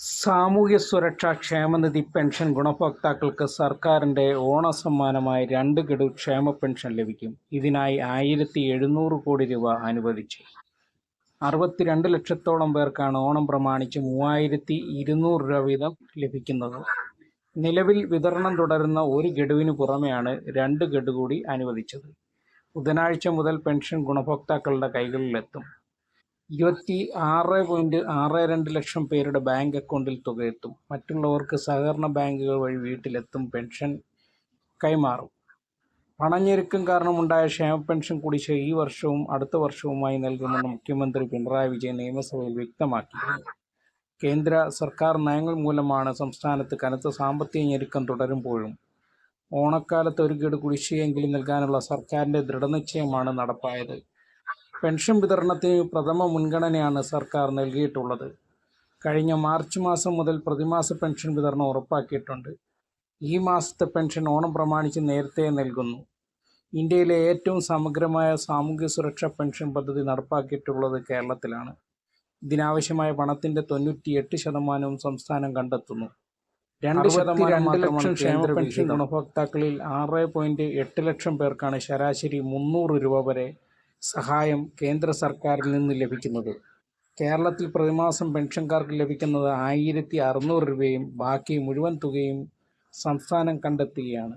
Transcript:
സാമൂഹ്യ സുരക്ഷാ ക്ഷേമനിധി പെൻഷൻ ഗുണഭോക്താക്കൾക്ക് സർക്കാരിന്റെ ഓണസമ്മാനമായി രണ്ട് ഗഡു ക്ഷേമ പെൻഷൻ ലഭിക്കും. ഇതിനായി ആയിരത്തി എഴുന്നൂറ് കോടി രൂപ അനുവദിച്ചു. അറുപത്തിരണ്ട് ലക്ഷത്തോളം പേർക്കാണ് ഓണം പ്രമാണിച്ച് മൂവായിരത്തി ഇരുന്നൂറ് രൂപ വീതം ലഭിക്കുന്നത്. നിലവിൽ വിതരണം തുടരുന്ന ഒരു ഗഡുവിന് പുറമെയാണ് രണ്ട് ഗഡു കൂടി അനുവദിച്ചത്. ബുധനാഴ്ച മുതൽ പെൻഷൻ ഗുണഭോക്താക്കളുടെ കൈകളിലെത്തും. ഇരുപത്തി ആറ് പോയിന്റ് ആറ് രണ്ട് ലക്ഷം പേരുടെ ബാങ്ക് അക്കൗണ്ടിൽ തുകയെത്തും മറ്റുള്ളവർക്ക് സഹകരണ ബാങ്കുകൾ വഴി വീട്ടിലെത്തും പെൻഷൻ കൈമാറും. പണഞ്ഞെരുക്കം കാരണമുണ്ടായ ക്ഷേമ പെൻഷൻ കുടിശ്ശിക ഈ വർഷവും അടുത്ത വർഷവുമായി നൽകുമെന്ന് മുഖ്യമന്ത്രി പിണറായി വിജയൻ നിയമസഭയിൽ വ്യക്തമാക്കി. കേന്ദ്ര സർക്കാർ നയങ്ങൾ മൂലമാണ് സംസ്ഥാനത്ത് കനത്ത സാമ്പത്തിക ഞെരുക്കം തുടരുമ്പോഴും ഓണക്കാലത്ത് ഒരു ഗഡു കുടിശ്ശികയെങ്കിലും നൽകാനുള്ള സർക്കാരിന്റെ ദൃഢനിശ്ചയമാണ് നടപ്പായത്. പെൻഷൻ വിതരണത്തിന് പ്രഥമ മുൻഗണനയാണ് സർക്കാർ നൽകിയിട്ടുള്ളത്. കഴിഞ്ഞ മാർച്ച് മാസം മുതൽ പ്രതിമാസ പെൻഷൻ വിതരണം ഉറപ്പാക്കിയിട്ടുണ്ട്. ഈ മാസത്തെ പെൻഷൻ ഓണം പ്രമാണിച്ച് നേരത്തെ നൽകുന്നു. ഇന്ത്യയിലെ ഏറ്റവും സമഗ്രമായ സാമൂഹ്യ സുരക്ഷാ പെൻഷൻ പദ്ധതി നടപ്പാക്കിയിട്ടുള്ളത് കേരളത്തിലാണ്. ഇതിനാവശ്യമായ പണത്തിന്റെ തൊണ്ണൂറ്റിയെട്ട് ശതമാനവും സംസ്ഥാനം കണ്ടെത്തുന്നു. രണ്ട് ശതമാനം ലക്ഷം ക്ഷേമ പെൻഷൻ ഗുണഭോക്താക്കളിൽ ആറ് പോയിന്റ് എട്ട് ലക്ഷം പേർക്കാണ് ശരാശരി മുന്നൂറ് രൂപ വരെ സഹായം കേന്ദ്ര സർക്കാരിൽ നിന്ന് ലഭിക്കുന്നത്. കേരളത്തിൽ പ്രതിമാസം പെൻഷൻകാർക്ക് ലഭിക്കുന്നത് ആയിരത്തി അറുന്നൂറ് രൂപയും ബാക്കി മുഴുവൻ തുകയും സംസ്ഥാനം കണ്ടെത്തുകയാണ്.